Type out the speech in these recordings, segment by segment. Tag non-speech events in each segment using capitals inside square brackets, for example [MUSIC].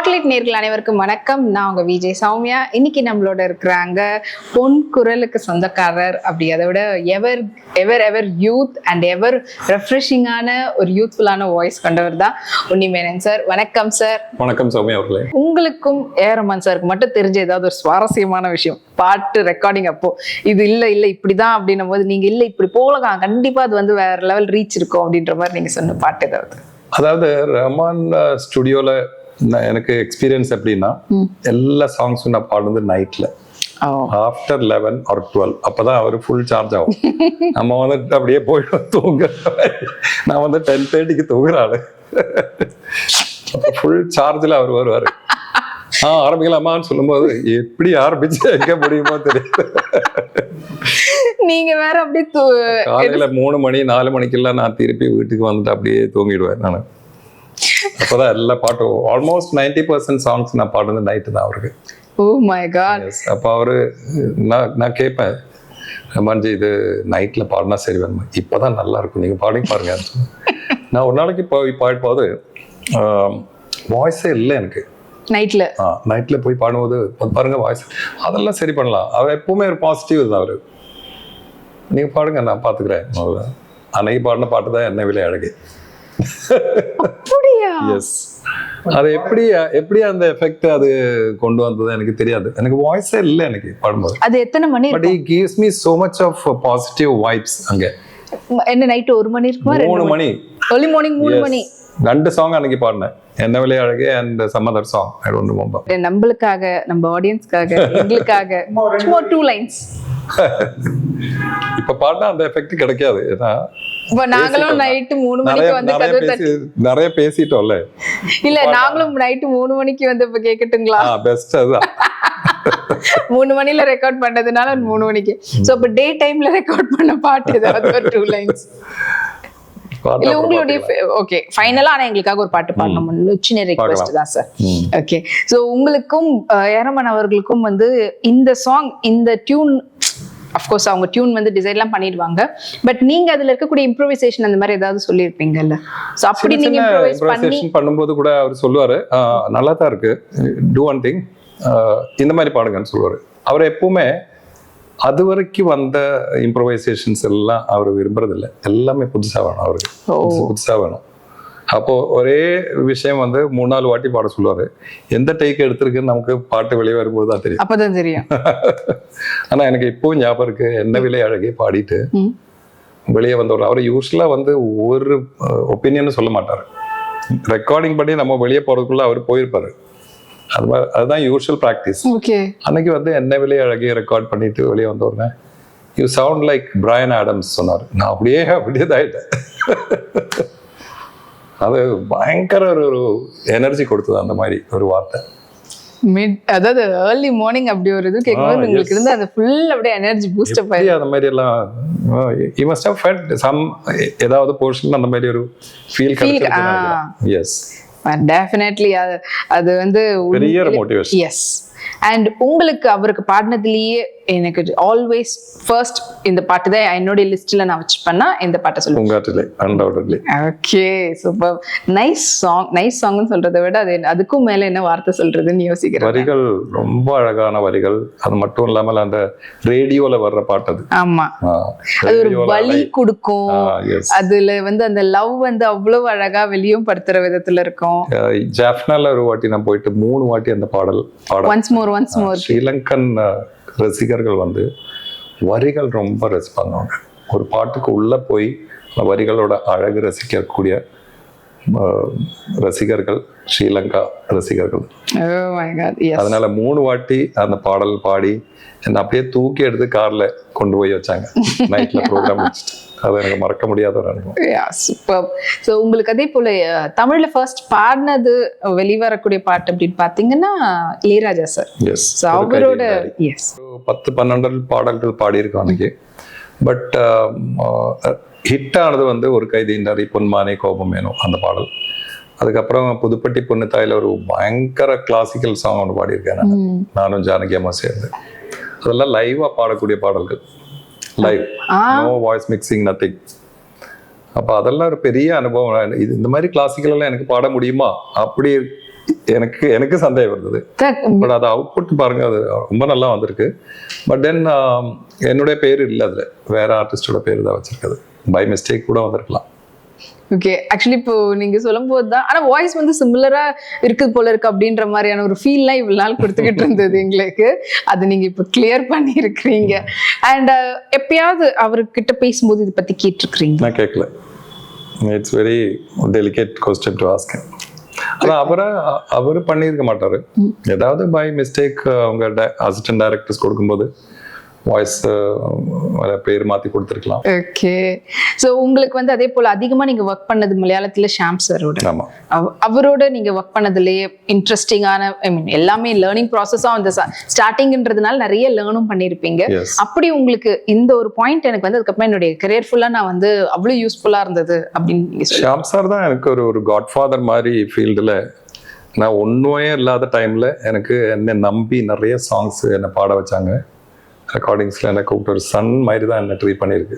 Spotlight நேர்கள் அனைவருக்கும் வணக்கம். நான் உங்க விஜய் சௌமியா. இன்னைக்கு நம்மளோட இருக்கிறாங்க பொன் குரலுக்கு சொந்தக்காரர் அப்படி அதை விட எவர் எவர் எவர் யூத் அண்ட் எவர் ரெஃப்ரெஷிங்கான ஒரு யூத்ஃபுல்லான வாய்ஸ் கொண்டவர் தான் உன்னிமேனன் சார் வணக்கம் சார் வணக்கம் சௌமியா அவர்களே. உங்களுக்கும் ஏரமன் சாருக்கு மட்டும் தெரிஞ்ச ஏதாவது ஒரு சுவாரஸ்யமான விஷயம். பாட்டு ரெக்கார்டிங் அப்போ இது இல்ல இல்ல இப்படிதான் அப்படின்னும் போது நீங்க இல்ல இப்படி போகலாம் கண்டிப்பா அது வந்து வேற லெவல் ரீச் இருக்கும் அப்படின்ற மாதிரி நீங்க சொன்ன பாட்டு ஏதாவது? அதாவது ரஹ்மான் ஸ்டுடியோல எனக்கு எக்ஸ்பீரியன்ஸ் எப்படின்னா எல்லா சாங்ஸும் நான் பாடுறது நைட்ல ஆஃப்டர் லெவன் ஆர் டுவெல் அப்பதான் அவர் ஃபுல் சார்ஜ் ஆகும். [LAUGHS] நம்ம வந்துட்டு அப்படியே போயிட்டு தூங்க நான் வந்து டென் தேர்ட்டிக்கு தூங்குற ஆளு. ஃபுல் சார்ஜில் அவர் வருவார். ஆ ஆரம்பிக்கலாமான்னு சொல்லும்போது எப்படி ஆரம்பிச்சு எங்க முடியுமோ தெரியாது. நீங்க வேற அப்படியே காலையில மூணு மணி நாலு மணிக்கெல்லாம் நான் திருப்பி வீட்டுக்கு வந்துட்டு அப்படியே தூங்கிடுவேன் நான். அப்பதான் எல்லா பாட்டும் ஆல்மோஸ்ட் நைன்டி பர்சன்ட் சாங்ஸ் நான் பாடுறது நைட்டு தான் அவருக்கு. Oh my God. அப்போ அவரு நான் நான் கேட்பேன் ரமான்ஜி இது நைட்ல பாடினா சரி வேணுமா? இப்பதான் நல்லா இருக்கும் நீங்க பாடி பாருங்க. நான் ஒரு நாளைக்கு போய் பாடும்போது வாய்ஸே இல்லை எனக்கு. நைட்ல ஆ நைட்ல போய் பாடும்போது "பாரு- பாருங்க வாய்ஸ் அதெல்லாம் சரி பண்ணலாம். அவர் எப்பவுமே ஒரு பாசிட்டிவ் தான் அவரு. நீங்க பாடுங்க நான் பாத்துக்கிறேன். அவ்வளவுதான். அன்னைக்கு பாடின பாட்டு தான் என்ன விலை அழகு. எஸ் அது எப்படி எப்படி அந்த எஃபெக்ட் அது கொண்டு வந்தது எனக்கு தெரியாது. எனக்கு வாய்ஸே இல்லை எனக்கு பாடும்போது. அது எத்தனை மணி but gives me so much of positive vibes அங்க? என்ன நைட் ஒரு மணி இருக்குமா? மூணு மணி? early மார்னிங் மூணு. மணி. ரெண்டு சாங் அன்னைக்கு பாடினேன். என்ன விலை அழகு and some other song I don't remember நம்மளுக்காக நம்ம ஆடியன்ஸ்க்காக எங்களுக்காக. சும்மா டூ லைன்ஸ் [LAUGHS] இப்ப பாடினா அந்த எஃபெக்ட் கிடைக்காது. ஏன்னா நாங்களும் நைட்டு மூணு மணிக்கு வந்து நிறைய கதவு நிறைய பேசிட்டோம்ல. இல்ல நாங்களும் நைட்டு மூணு மணிக்கு வந்து இப்ப கேட்கட்டுங்களா ஆ பெஸ்ட் அதுதான். மூணு மணில ரெக்கார்ட் பண்ணதுனால மூணு மணிக்கு. சோ இப்ப டே டைம்ல ரெக்கார்ட் பண்ண பாட்டு ஏதாவது ஒரு டூ லைன்ஸ் இல்ல உங்களுடைய. ஓகே ஃபைனலா ஆனா எங்களுக்காக ஒரு பாட்டு பாடணும் சின்ன ரெக்வெஸ்ட் தான் சார். ஓகே சோ உங்களுக்கும் ஏரமன் அவர்களுக்கும் வந்து இந்த சாங் இந்த டியூன் அஃப்கோர்ஸ் அவங்க டியூன் வந்து டிசைன்லாம் பண்ணிடுவாங்க. பட் நீங்க அதுல இருக்கக்கூடிய இம்ப்ரோவைசேஷன் அந்த மாதிரி ஏதாவது சொல்லியிருப்பீங்கல்ல? சோ அப்படி நீங்க பண்ணும்போது கூட அவர் சொல்லுவாரு "ஆஹ், நல்லா தான் இருக்கு டூ ஒன் திங் இந்த மாதிரி பாடுங்கன்னு சொல்லுவாரு. அவர் எப்பவுமே அது வரைக்கும் வந்த இம்ப்ரவைசேஷன்ஸ் எல்லாம் அவர் விரும்புறதில்ல. எல்லாமே புதுசா வேணும் அவருக்கு. ஓ. புதுசு புதுசா வேணும். அப்போ ஒரே விஷயம் வந்து மூணு நாலு வாட்டி பாட சொல்லுவாரு. எந்த டேக் எடுத்திருக்குன்னு நமக்கு பாட்டு வெளியே வரும்போது தான் தெரியும். அப்பதான் தெரியும். [LAUGHS] ஆனா எனக்கு இப்பவும் ஞாபகம் இருக்கு. என்ன விலை அழகே பாடிட்டு. வெளியே வந்தவர். அவர் யூஸ்வலா வந்து ஒரு ஒப்பீனியனும் சொல்ல மாட்டாரு. ரெக்கார்டிங் பண்ணி நம்ம வெளியே போறதுக்குள்ள அவர் போயிருப்பாரு. அது மாதிரி அதுதான் யூஷுவல் ப்ராக்டிஸ் ஓகே அன்னைக்கு வந்து என்ன விலை அழகே ரெக்கார்ட் பண்ணிட்டு வெளியே வந்தோடனே you sound like Bryan Adams சொன்னார். நான் அப்படியே அப்படியே இதாயிட்டேன். [LAUGHS] அது பயங்கர ஒரு ஒரு எனர்ஜி கொடுத்தது அந்த மாதிரி ஒரு வார்த்தை. மிட் அதாவது ஏர்லி மார்னிங் அப்படி ஒரு இது கேட்கும்போது உங்களுக்கு. இருந்து அந்த ஃபுல் அப்படியே எனர்ஜி பூஸ்ட் அப் எப்படி அந்த மாதிரி எல்லாம் you must have felt some ஏதாவது போர்ஷன் அந்த மாதிரி ஒரு ஃபீல் கிடைச்சிருக்கு எஸ் டெஃபினெட்லி அது அது வந்து பெரிய motivation. எஸ் அண்ட் உங்களுக்கு அவருக்கு பாடினதுலயே எனக்கு ஆல்வேஸ் ஃபர்ஸ்ட் இந்த பாட்டு தான் என்னுடைய லிஸ்ட்ல நான் வச்சு பண்ணா இந்த பாட்டை சொல்லுவேன். Okay super nice song nice சாங்னு சொல்றதை விட அது அதுக்கும் மேல என்ன வார்த்தை சொல்றதுன்னு யோசிக்கிறேன். வரிகள் ரொம்ப அழகான வரிகள். அது மட்டும் இல்லாமல் அந்த ரேடியோல வர்ற பாட்டு அது. ஆமா. அது ஒரு வலி கொடுக்கும். அதுல வந்து அந்த லவ் வந்து அவ்வளவு அழகா வெளியும் படுத்துற விதத்துல இருக்கும். ஜாஃப்னால ஒரு வாட்டி நான் போயிட்டு மூணு வாட்டி அந்த பாடல் once more once more Sri Lankan ரசிகர்கள் வந்து வரிகள் ரொம்ப ரசிப்பாங்க ஒரு பாட்டுக்கு உள்ள போய் அந்த வரிகளோட அழகு ரசிக்கக்கூடிய ரசிகர்கள் ஸ்ரீலங்கா ரசிகர்கள். அதனால மூணு வாட்டி அந்த பாடல் பாடி என்னை அப்படியே தூக்கி எடுத்து கார்ல கொண்டு போய் வச்சாங்க. நைட்ல ப்ரோக்ராம் வச்சுட்டு அது எனக்கு மறக்க முடியாத ஒரு அனுபவம். சூப்பர் ஸோ உங்களுக்கு அதே போல தமிழ்ல ஃபர்ஸ்ட் பாடினது வெளிவரக்கூடிய பாட்டு அப்படின்னு பாத்தீங்கன்னா இளையராஜா சார் எஸ் அவரோட எஸ் பத்து பன்னெண்டு பாடல்கள் பாடியிருக்கோம் அன்னைக்கு. பட் ஹிட் ஆனது வந்து ஒரு கைதியினரி பொன்மானே கோபம் வேணும் அந்த பாடல். அதுக்கப்புறம் புதுப்பட்டி பொண்ணு தாயில ஒரு பயங்கர கிளாசிக்கல் சாங் ஒன்று பாடியிருக்கேன் நான். நானும் ஜானகி அம்மா சேர்ந்து. அதெல்லாம் லைவா பாடக்கூடிய பாடல்கள். Live no voice mixing nothing அப்போ அதெல்லாம் ஒரு பெரிய அனுபவம். இது இந்த மாதிரி கிளாசிக்கல் எல்லாம் எனக்கு பாட முடியுமா? அப்படி எனக்கு எனக்கு சந்தேகம் இருந்தது. பட் அது அவுட்புட் பாருங்க அது ரொம்ப நல்லா வந்திருக்கு. பட் தென் என்னுடைய பேர் இல்லை அதுல. வேற ஆர்டிஸ்டோட பேர் தான் வச்சிருக்குது பை மிஸ்டேக் கூட வந்திருக்கலாம். ஓகே ஆக்சுவலி இப்போ நீங்க சொல்லும் போது தான் ஆனா வாய்ஸ் வந்து சிமிலரா இருக்குது போல இருக்கு அப்படின்ற மாதிரியான ஒரு ஃபீல்லாம் இவ்வளவு நாள் கொடுத்துக்கிட்டு இருந்தது எங்களுக்கு. அது நீங்க இப்போ கிளியர் பண்ணி இருக்கிறீங்க அண்ட் எப்பயாவது அவர்கிட்ட பேசும்போது இதை பத்தி கேட்டிருக்கிறீங்க நான் கேட்கல. It's very delicate question to ask ஆனா அவரை அவர் பண்ணியிருக்க மாட்டாரு. ஏதாவது பை மிஸ்டேக் அவங்க அசிஸ்டன்ட் டைரக்டர்ஸ் கொடுக்கும்போது வாய்ஸ் பேர் மாத்தி கொடுத்துருக்கலாம். ஓகே சோ உங்களுக்கு வந்து அதே போல அதிகமா நீங்க ஒர்க் பண்ணது மலையாளத்துல ஷாம் சரோட அவரோட நீங்க ஒர்க் பண்ணதுலயே இன்ட்ரெஸ்டிங்கான ஐ மீன் எல்லாமே லேர்னிங் ப்ராசஸா அந்த ஸ்டார்டிங்ன்றதுனால நிறைய லேர்னும் பண்ணியிருப்பீங்க அப்படி உங்களுக்கு இந்த ஒரு பாயிண்ட் எனக்கு வந்து அதுக்கப்புறம் என்னுடைய கரியர் ஃபுல்லா நான் வந்து அவ்வளவு யூஸ்ஃபுல்லா இருந்தது அப்படின்னு ஷியாம் சார் தான் எனக்கு ஒரு ஒரு காட்ஃபாதர் மாதிரி ஃபீல்டில் நான் ஒன்றுமே இல்லாத டைமில் எனக்கு என்னை நம்பி நிறைய சாங்ஸ் என்னை பாட வச்சாங்க. ரெக்கார்டிங்ஸில் என்னை கூப்பிட்டு ஒரு சன் மாதிரி தான் என்னை ட்ரீட் பண்ணியிருக்கு.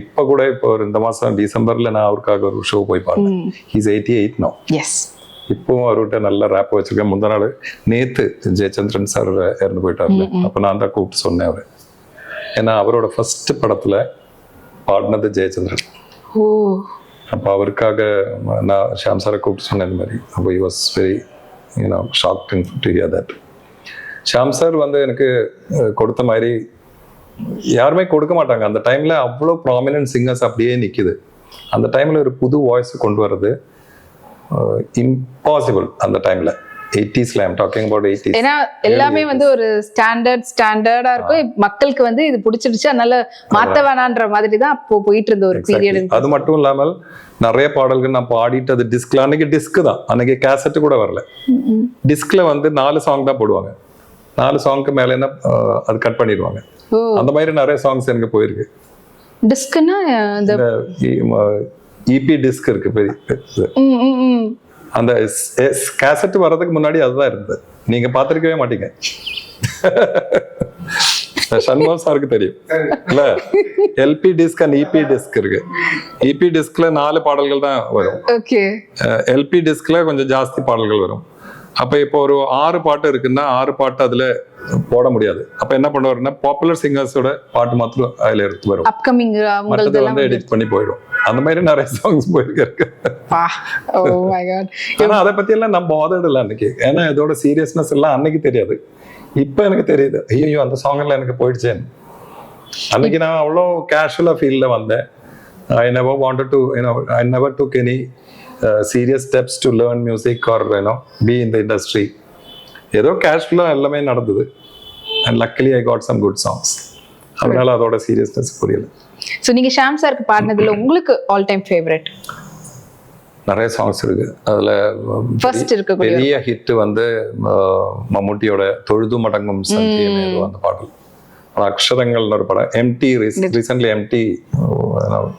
இப்போ கூட இப்போ ஒரு இந்த மாதம் டிசம்பரில் நான் அவருக்காக ஒரு ஷோ போய் பார்த்தேன். He's eighty eight no yes இப்போவும் அவர்கிட்ட நல்ல ரேப் வச்சிருக்கேன். முந்தா நாள் நேத்து ஜெயச்சந்திரன் சார் இறந்து போயிட்டாரு அப்போ நான் தான் கூப்பிட்டு சொன்னேன் அவர். ஏன்னா அவரோட ஃபர்ஸ்ட் படத்துல பாடினது ஜெயச்சந்திரன். ஓ. அப்போ அவருக்காக நான் ஷாம் சாரை கூப்பிட்டு சொன்னேன் இந்த மாதிரி. அப்போ he was very you know shock to hear that Shyam sir வந்து எனக்கு கொடுத்த மாதிரி யாருமே கொடுக்க மாட்டாங்க. அந்த டைம்ல அவ்வளோ ப்ராமினன்ட் சிங்கர்ஸ் அப்படியே நிக்குது. அந்த டைம்ல ஒரு புது வாய்ஸ் கொண்டு வர்றது இம்பாசிபிள் அந்த டைம்ல எயிட்டிஸ்ல ஐம் டாக்கிங் அபவுட் எயிட்டிஸ் ஏன்னா எல்லாமே வந்து ஒரு ஸ்டாண்டர்ட் ஸ்டாண்டர்டா இருக்கும். மக்களுக்கு வந்து இது பிடிச்சிருச்சு அதனால மாத்த வேணான்ற மாதிரி தான் அப்போ போயிட்டு இருந்த ஒரு பீரியட் அது மட்டும் இல்லாமல் நிறைய பாடல்கள் நான் பாடிட்டு அது டிஸ்க்ல அன்னைக்கு டிஸ்க் தான். அன்னைக்கு கேசட் கூட வரல. டிஸ்க்ல வந்து நாலு சாங் தான் போடுவாங்க. நாலு சாங்க்கு மேல என்ன அஹ், அது கட் பண்ணிடுவாங்க. அந்த மாதிரி நிறைய சாங்ஸ் எனக்கு போயிருக்கு. டிஸ்க்னா இந்த இபி டிஸ்க் இருக்கு பெரிய. அந்த கேசட் வர்றதுக்கு முன்னாடி அதுதான் இருந்தது. நீங்க பார்த்திருக்கவே மாட்டீங்க. [LAUGHS] சண்முகம் சாருக்கு தெரியும். இல்ல? LP disc and EP disc இருக்கு. இபி டிஸ்க்ல நாலு பாடல்கள் தான் வரும். எல்பி டிஸ்க்ல கொஞ்சம் ஜாஸ்தி பாடல்கள் வரும். அப்ப இப்போ ஒரு ஆறு பாட்டு இருக்குன்னா ஆறு பாட்டு அதுல போட முடியாது. அப்ப என்ன பண்ணுவாருன்னா பாப்புலர் சிங்கர்ஸோட பாட்டு மாத்திரம் அதுல எடுத்து வரும். அப்கமிங் மற்றது வந்து எடிட் பண்ணி போயிடும். அந்த மாதிரி நிறைய சாங்ஸ் போயிருக்கு ஆனா அதை பத்தி எல்லாம் நான் bothered இல்ல அன்னைக்கு. ஏன்னா இதோட சீரியஸ்னஸ் எல்லாம் அன்னைக்கு தெரியாது. இப்ப எனக்கு தெரியுது. ஐயோ அந்த சாங் எல்லாம் எனக்கு போயிடுச்சேன்னு அன்னைக்கு நான் அவ்வளோ கேஷுவலா ஃபீல்ட்ல வந்தேன். I never wanted to I never took any serious steps to learn music or you know be in the industry ஏதோ கேஷுவலா எல்லாமே நடந்தது. And luckily I got some good songs அதனால அதோட சீரியஸ்னஸ் புரியல. சோ நீங்க ஷாம் சாருக்கு பாடினதுல உங்களுக்கு ஆல் டைம் ஃபேவரட் நிறைய சாங்ஸ் இருக்கு. அதுல பெரிய ஹிட் வந்து மம்முட்டியோட தொழுது மடங்கும் அந்த பாடல். அக்ஷரங்கள்னு ஒரு படம். எம்டி ரீசென்ட்லி எம்டி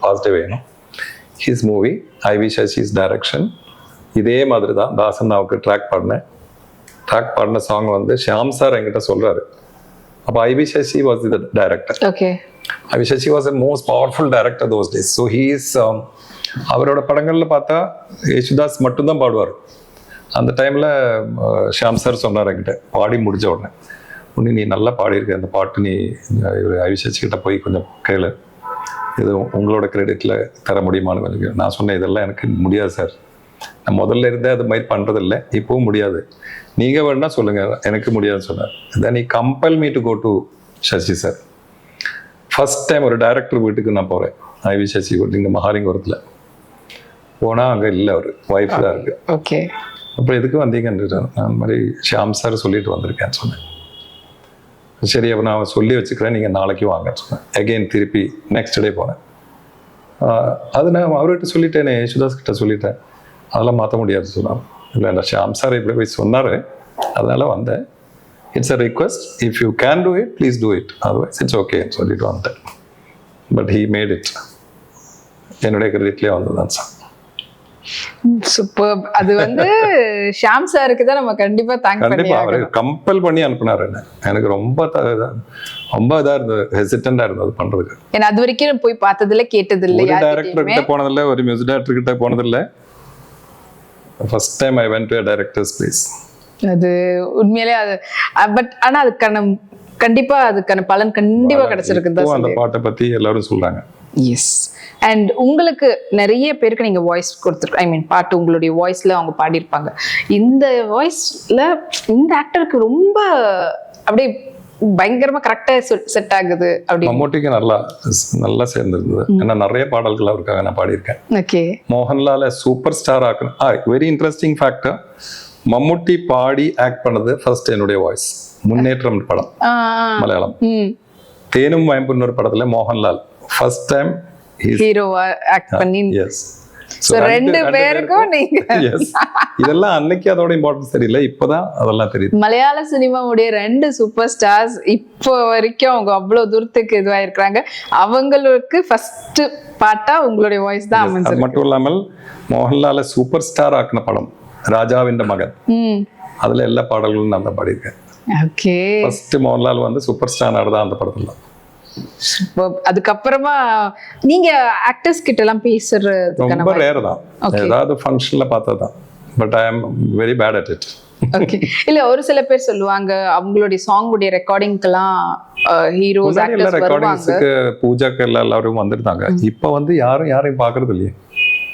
பாசிட்டிவ் வேணும் his movie I V Sasi's direction இதே மாதிரி தான் தாசன் நாவுக்கு ட்ராக் பாடினேன் ட்ராக் பாடின சாங் வந்து ஷியாம் சார் என்கிட்ட சொல்றாரு. அப்போ I V Sasi was the director okay AVI Sasi was a most powerful director those days so he is அவரோட படங்கள்ல பார்த்தா யேசுதாஸ் மட்டும்தான் பாடுவார். அந்த டைம்ல ஷியாம் சார் சொன்னார் என்கிட்ட. பாடி முடிச்ச உடனே உடனே நீ நல்லா பாடியிருக்க அந்த பாட்டு நீ அவிசேஷ் கிட்ட போய் கொஞ்சம் கேளு. இது உங்களோட கிரெடிட்ல தர முடியுமான்னு கொஞ்சம். நான் சொன்னேன் இதெல்லாம் எனக்கு முடியாது சார் நான் முதல்ல இருந்தே அது மாதிரி பண்றதில்லை. இப்பவும் முடியாது. நீங்க வேணா சொல்லுங்க. எனக்கு முடியாதுன்னு சொன்னார். தென் நீ compel me to go to Sasi sir first time ஒரு டைரக்டர் வீட்டுக்கு நான் போறேன். ஐவி சசி இங்கே மகாலிங்கபுரத்தில். போனா அங்க இல்லை அவர். ஒய்ஃப் தான் இருக்கு. ஓகே அப்புறம் எதுக்கு வந்தீங்கன்னு நான் மாதிரி ஷியாம் சார் சொல்லிட்டு வந்திருக்கேன்னு சொன்னேன். சரி அப்போ நான் சொல்லி வச்சுக்கிறேன். நீங்கள் நாளைக்கு வாங்கன்னு சொன்னேன் அகெயின் திருப்பி நெக்ஸ்ட் டே போனேன் அது நான் அவர்கிட்ட சொல்லிட்டேனே யேசுதாஸ் கிட்ட சொல்லிட்டேன். அதெல்லாம் மாற்ற முடியாது சொன்னார். இல்லை இல்லை ஷாம் சார் இப்படி போய் சொன்னார். அதனால் வந்தேன். It's a request if you can do it please do it otherwise it's ஓகேன்னு சொல்லிட்டு வந்தேன். பட் ஹீ மேட் இட் என்னுடைய கிரெடிட்லேயே வந்ததுதான் சார் சூப்பர் அது வந்து ஷாம் சாருக்கு தான் நம்ம கண்டிப்பா தேங்க் கண்டிப்பா அவரு கம்பல் பண்ணி அனுப்புனாரு என்ன. எனக்கு ரொம்ப ரொம்ப இதா இருந்தது ஹெசிடண்டா இருந்தது பண்றதுக்கு. ஏன்னா அது வரைக்கும் போய் பார்த்ததில்ல கேட்டதில்ல ஒரு டைரக்டர் கிட்ட போனதில்ல ஒரு மியூசிக் டைரக்டர் கிட்ட போனதில்ல. First time I went to directors place அது உண்மையிலே அது பட் ஆனா அதுக்கான கண்டிப்பா அதுக்கான பலன் கண்டிப்பா கிடைச்சிருக்குன்னு தான் அந்த பாட்டை பத்தி எல்லாரும் சொல்றாங்க. எஸ் அண்ட் உங்களுக்கு நிறைய பேருக்கு நீங்க வாய்ஸ் கொடுத்துருக்கு ஐ மீன் பாட்டு உங்களுடைய வாய்ஸ்ல அவங்க பாடியிருப்பாங்க. இந்த வாய்ஸ்ல இந்த ஆக்டருக்கு ரொம்ப அப்படியே பயங்கரமா கரெக்டா செட் ஆகுது அப்படி மம்மூட்டிக்கு நல்லா நல்லா சேர்ந்துருந்தது. ஏன்னா நிறைய பாடல்கள் அவருக்காக நான் பாடியிருக்கேன். ஓகே மோகன்லால சூப்பர் ஸ்டார் ஆக்கணும். Ah very interesting factor Mammootty பாடி ஆக்ட் பண்ணது ஃபர்ஸ்ட் என்னுடைய வாய்ஸ் முன்னேற்றம் படம். மலையாளம். தேனும் வயம்புன்னு ஒரு படத்துல மோகன்லால். ஃபர்ஸ்ட் டைம் ஹீரோவா ஆக்ட் பண்ணி எஸ் ரெண்டு பேருக்கும் நீங்க [LAUGHS] எஸ் இதெல்லாம் அன்னைக்கு அதோட இம்பார்ட்டன்ஸ் தெரியல. இப்போதான் அதெல்லாம் தெரியுது. மலையாள சினிமாவுடைய ரெண்டு சூப்பர் ஸ்டார்ஸ் இப்போ வரைக்கும் அவங்க அவ்வளவு தூரத்துக்கு இதுவாயிருக்கிறாங்க. அவங்களுக்கு ஃபர்ஸ்ட் பாட்டா உங்களுடைய வாய்ஸ் தான் அமைஞ்சிருக்கு. மட்டும் இல்லாமல் மோகன்லால சூப்பர் ஸ்டார் ஆக்கின படம் ராஜாவின் மகன். அதுல எல்லா பாடல்களும் நான் தான் பாடியிருக்கேன். ஓகே ஃபர்ஸ்ட் மோகன்லால் வந்து சூப்பர் ஸ்டார் தான் அந்த படத்துல. அதுக்கப்புறமா நீங்க ஆக்டர்ஸ் கிட்ட எல்லாம் பேசுறதுக்கான ரொம்ப ரேர் தான். ஏதாவது ஃபங்க்ஷன்ல பார்த்தா தான் but I am very bad at it okay இல்ல ஒரு சில பேர் சொல்லுவாங்க அவங்களுடைய சாங்குடைய ரெக்கார்டிங்க்கெல்லாம் ஹீரோஸ் ஆக்டர்ஸ் வருவாங்க. ரெக்கார்டிங்ஸுக்கு பூஜாக்கு எல்லாம் எல்லாரும் வந்திருந்தாங்க. இப்போ வந்து யாரும் யாரையும் பார்க்கறது இல்லையே.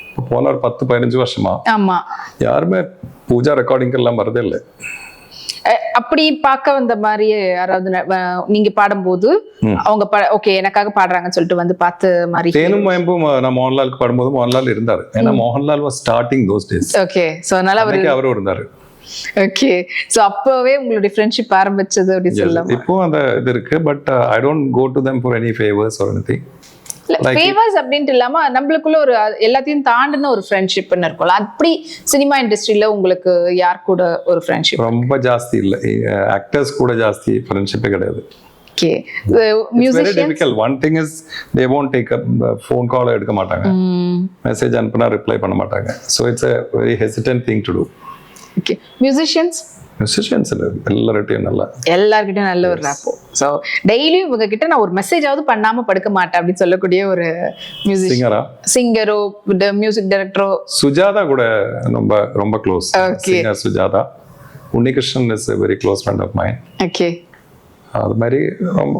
இப்போ போன ஒரு பத்து பதினஞ்சு வருஷமா ஆமா. யாருமே பூஜா ரெக்கார்டிங் எல்லாம் வரதே இல்லை. அப்படி பார்க்க வந்த மாதிரி யாராவது நீங்க பாடும்போது. அவங்க ஓகே எனக்காக பாடுறாங்கன்னு சொல்லிட்டு வந்து பார்த்த மாதிரி தேனும் வயம்பும் நான் மோகன்லாலுக்கு பாடும்போது மோகன்லால் இருந்தார். ஏன்னா Mohanlal was starting those days okay so அதனால அவர் அவரும் இருந்தாரு. ஓகே சோ அப்பவே உங்களுடைய ஃப்ரெண்ட்ஷிப் ஆரம்பிச்சது அப்படி சொல்லலாம்? இப்போ அந்த இது இருக்கு but I don't go to them for any favours anything. இல்ல ஃபேவர்ஸ் அப்படின்ட்டு இல்லாம நம்மளுக்குள்ள ஒரு அ- எல்லாத்தையும் தாண்டின ஒரு ஃப்ரெண்ட்ஷிப்னு இருக்கும்ல. அப்படி சினிமா இண்டஸ்ட்ரியில உங்களுக்கு யார் கூட ஒரு ஃப்ரெண்ட்ஷிப் ரொம்ப ஜாஸ்தி இல்லை. ஆக்டர்ஸ் கூட ஜாஸ்தி ஃப்ரெண்ட்ஷிப்பே கிடையாது. Okay very musician difficult one thing is they take up phone call எடுக்க மாட்டாங்க. மெசேஜ் அனுப்புனா ரிப்ளை பண்ண மாட்டாங்க. So it's a very hesitant thing to do okay musicians musicians எல்லார்ட்டையும் நல்லா. எல்லார்கிட்டயும் நல்ல ஒரு ரேப்போ ஸோ டெய்லியும் இவங்க கிட்ட நான் ஒரு மெசேஜாவது பண்ணாம படுக்க மாட்டேன் அப்படின்னு சொல்லக்கூடிய ஒரு மியூசிக் சிங்கரா சிங்கரோ மியூசிக் டைரக்டரோ சுஜாதா கூட ரொம்ப ரொம்ப close. Singer Sujatha. Unnikrishnan is very close friend of mind okay அது மாதிரி ரொம்ப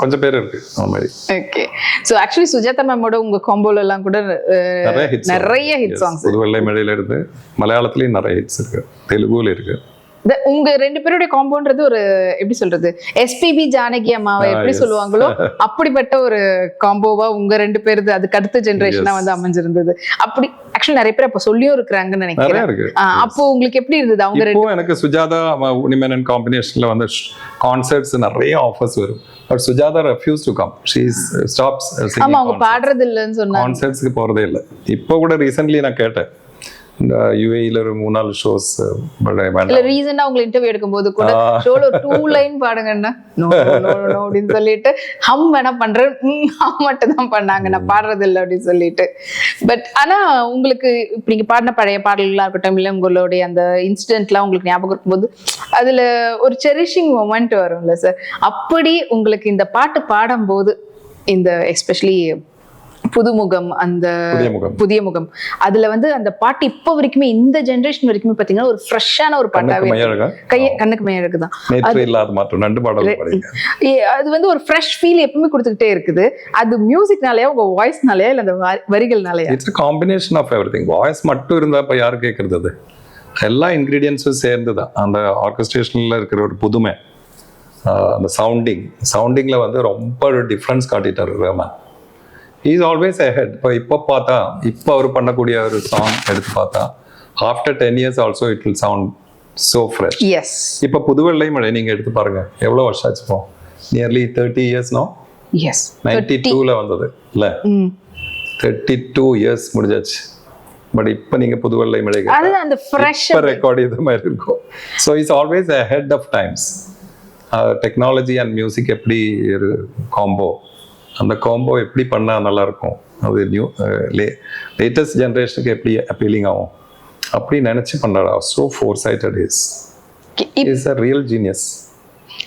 கொஞ்சம் பேர் இருக்கு அந்த மாதிரி. ஓகே ஸோ ஆக்சுவலி சுஜாதா மேமோட உங்க காம்போல எல்லாம் கூட நிறைய ஹிட்ஸ் நிறைய ஹிட் சாங்ஸ் புது வெள்ளை மழையில இருந்து மலையாளத்துலயும் நிறைய ஹிட்ஸ் இருக்கு. தெலுங்குல இருக்கு. உங்க ரெண்டு பேருடைய காம்போன்றது ஒரு எப்படி சொல்றது எஸ்பிபி ஜானகி அம்மாவை எப்படி. சொல்லுவாங்களோ [LAUGHS] அப்படிப்பட்ட ஒரு காம்போவா உங்க ரெண்டு பேருது அதுக்கு அடுத்த ஜெனரேஷனா வந்து அமைஞ்சிருந்தது. அப்படி ஆக்சுவலி நிறைய பேர் அப்ப சொல்லியும் இருக்கிறாங்கன்னு நினைக்கிறேன். அப்போ உங்களுக்கு எப்படி இருந்தது? அவங்க ரெண்டு எனக்கு சுஜாதா உனிமேனன் காம்பினேஷன்ல வந்து கான்சர்ட்ஸ் நிறைய ஆஃபர்ஸ் வரும். But Sujatha refuse to come she stops ஆமா அவங்க பாடுறது இல்லைன்னு சொன்னாங்க. கான்சர்ட்ஸ்க்கு போறதே இல்லை. இப்போ கூட ரீசென்ட்லி நான் கேட்டேன். இந்த யுஏஇல ஒரு மூணு நாலு ஷோஸ் இல்ல ரீசெண்டா உங்களை இன்டர்வியூ எடுக்கும்போது கூட. ஷோல டூ லைன் பாடுங்கன்னா அப்படின்னு சொல்லிட்டு ஹம் வேணா பண்றேன். ஹம் மட்டும் தான் பண்ணாங்க. நான் பாடுறது இல்லை அப்படின்னு சொல்லிட்டு. பட் ஆனா உங்களுக்கு இப்ப நீங்க பாடின பழைய பாடல்களா இருக்கட்டும் இல்ல உங்களுடைய அந்த இன்சிடென்ட்லாம் உங்களுக்கு ஞாபகம் இருக்கும்போது அதுல ஒரு செரிஷிங் மொமெண்ட் வரும்ல சார் அப்படி உங்களுக்கு இந்த பாட்டு பாடும்போது இந்த எஸ்பெஷலி புதுமுகம் அந்த புதிய முகம் புதிய முகம் அதுல வந்து அந்த பாட்டு இப்போ வரைக்குமே இந்த ஜெனரேஷன் வரைக்குமே பாத்தீங்கன்னா ஒரு ஃப்ரெஷ்ஷான ஒரு பாட்டாவே கைய கண்ணுக்கு மேயழகு தான் அது வந்து ஒரு ஃப்ரெஷ் ஃபீல் எப்பவுமே கொடுத்துக்கிட்டே இருக்குது. அது மியூசிக்னாலயா உங்க வாய்ஸ்னாலயா இல்ல அந்த வரி- வரிகள்னாலயா? It's combination of everything voice மட்டும் இருந்தா இப்ப யாரு கேட்கறது அது? எல்லா இன்க்ரீடியன்ஸும் சேர்ந்து தான் அந்த ஆர்கஸ்ட்ரேஷன்ல இருக்கிற ஒரு புதுமை அந்த சவுண்டிங் சவுண்டிங்ல வந்து ரொம்ப ஒரு டிஃப்ரென்ஸ் காட்டிட்டாரு ரஹ்மான் இஸ் ஆல்வேஸ் ahead. இப்போ இப்போ பார்த்தா இப்போ அவர் பண்ணக்கூடிய ஒரு சாங் எடுத்து பார்த்தா after ten years also it will sound so fresh yes இப்போ புதுவெள்ளை மழை நீங்க எடுத்து பாருங்க. எவ்வளவு வருஷம் ஆச்சு இப்போ? Nearly thirty years no yes ninety டூல வந்தது இல்ல? தேர்ட்டி டூ இயர்ஸ் முடிஞ்சாச்சு. பட் இப்போ நீங்க புதுவெள்ளை மழை அதுதான் அந்த ஃப்ரெஷ் ரெக்கார்ட் இது மாதிரி இருக்கும். So it's always head of times technology and music எப்படி ஒரு காம்போ அந்த காம்போ எப்படி பண்ணா நல்லா இருக்கும் அது நியூ லேட்டஸ்ட் ஜென்ரேஷனுக்கு எப்படி அப்பீலிங் ஆகும்? அப்படி நினைச்சு பண்றாரா so foresighted is is a real genius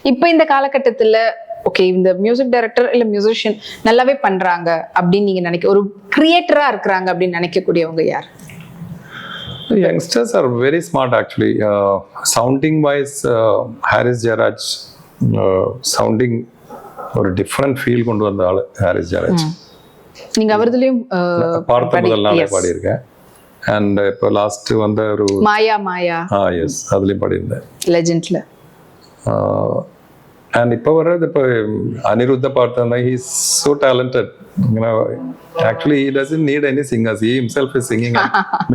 இப்போ இந்த காலகட்டத்துல ஓகே இந்த மியூசிக் டைரக்டர் இல்ல மியூசிஷியன் நல்லாவே பண்றாங்க அப்படின்னு நீங்க நினைக்க ஒரு கிரியேட்டரா இருக்கிறாங்க அப்படின்னு நினைக்கக்கூடியவங்க யார்? Youngsters are very smart actually sounding wise Harris Jayaraj sounding ஒரு டிஃப்ரெண்ட் ஃபீல் கொண்டு வந்த ஆள் ஹாரிஸ் ஜெயராஜ் நீங்க அவர்துலயும் பார்த்த படி- முதல் நாளே. பாடியிருக்கேன். அண்ட் இப்போ லாஸ்ட் வந்த ஒரு மாயா மாயா. ஆ எஸ் அதுலேயும் பாடியிருந்தேன். லெஜெண்ட்ல அண்ட் இப்போ வர்றது இப்போ அனிருத்த பார்த்தோம்னா he so talented actually he doesn't need any singers he himself is singing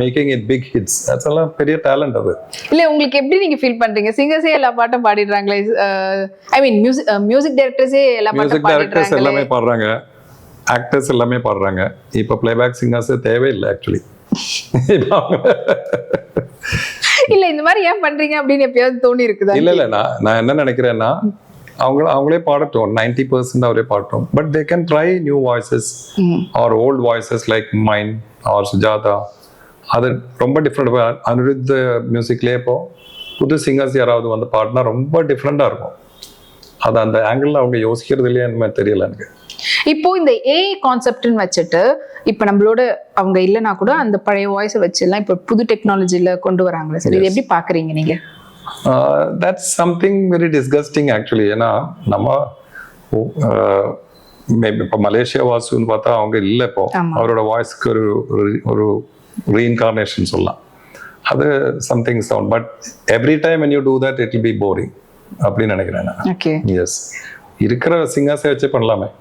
making it big hits அதெல்லாம் பெரிய டேலண்ட் அது. இல்ல உங்களுக்கு எப்படி நீங்க ஃபீல் பண்றீங்க? சிங்கர்ஸே எல்லா பாட்டும் பாடிடுறாங்களே ஐ மீன் மியூசிக் மியூசிக் டைரக்டர்ஸே எல்லா மியூசிக் டைரக்டர்ஸ் எல்லாமே பாடுறாங்க. ஆக்டர்ஸ் எல்லாமே பாடுறாங்க. இப்போ பிளேபேக் சிங்கர்ஸ் தேவையில்லை ஆக்சுவலி [LAUGHS] இல்ல இந்த மாதிரி ஏன் பண்றீங்க அப்படின்னு எப்பயாவது தோணி இருக்குதா? இல்ல இல்ல நான் நான் என்ன நினைக்கிறேன்னா அவங்க அவங்களே பாடட்டும். நைன்டி பர்சன்ட் அவரே பாடட்டும். But they can try new voices. Or old voices like mine or Sujatha அது ரொம்ப டிஃப்ரெண்ட் அனிருத் மியூசிக்லேயே இப்போ புது சிங்கர்ஸ் யாராவது வந்து பாடினா ரொம்ப டிஃப்ரெண்டாக இருக்கும். அது அந்த ஆங்கிளில் அவங்க யோசிக்கிறது இல்லையா என்ன தெரியல எனக்கு. இப்போ இந்த ஏஐ கான்செப்ட்னு வச்சுட்டு இப்போ நம்மளோட அவங்க இல்லைனா கூட அந்த பழைய வாய்ஸை வச்சுலாம் இப்போ புது டெக்னாலஜில கொண்டு வராங்களே. சார் இது எப்படி பாக்குறீங்க நீங்க? That's something very disgusting actually ஏன்னா நம்ம மேபி இப்போ மலேசியா வாசுன்னு பார்த்தா அவங்க இல்லை இப்போ. அவரோட வாய்ஸ்க்கு ஒரு ஒரு- ரீஇன்கார்னேஷன் சொல்லலாம். அது something sound but every time when you do that it will be boring அப்படின்னு நினைக்கிறேன் நான். எஸ் இருக்கிற சிங்கர்ஸை வச்சே பண்ணலாமே.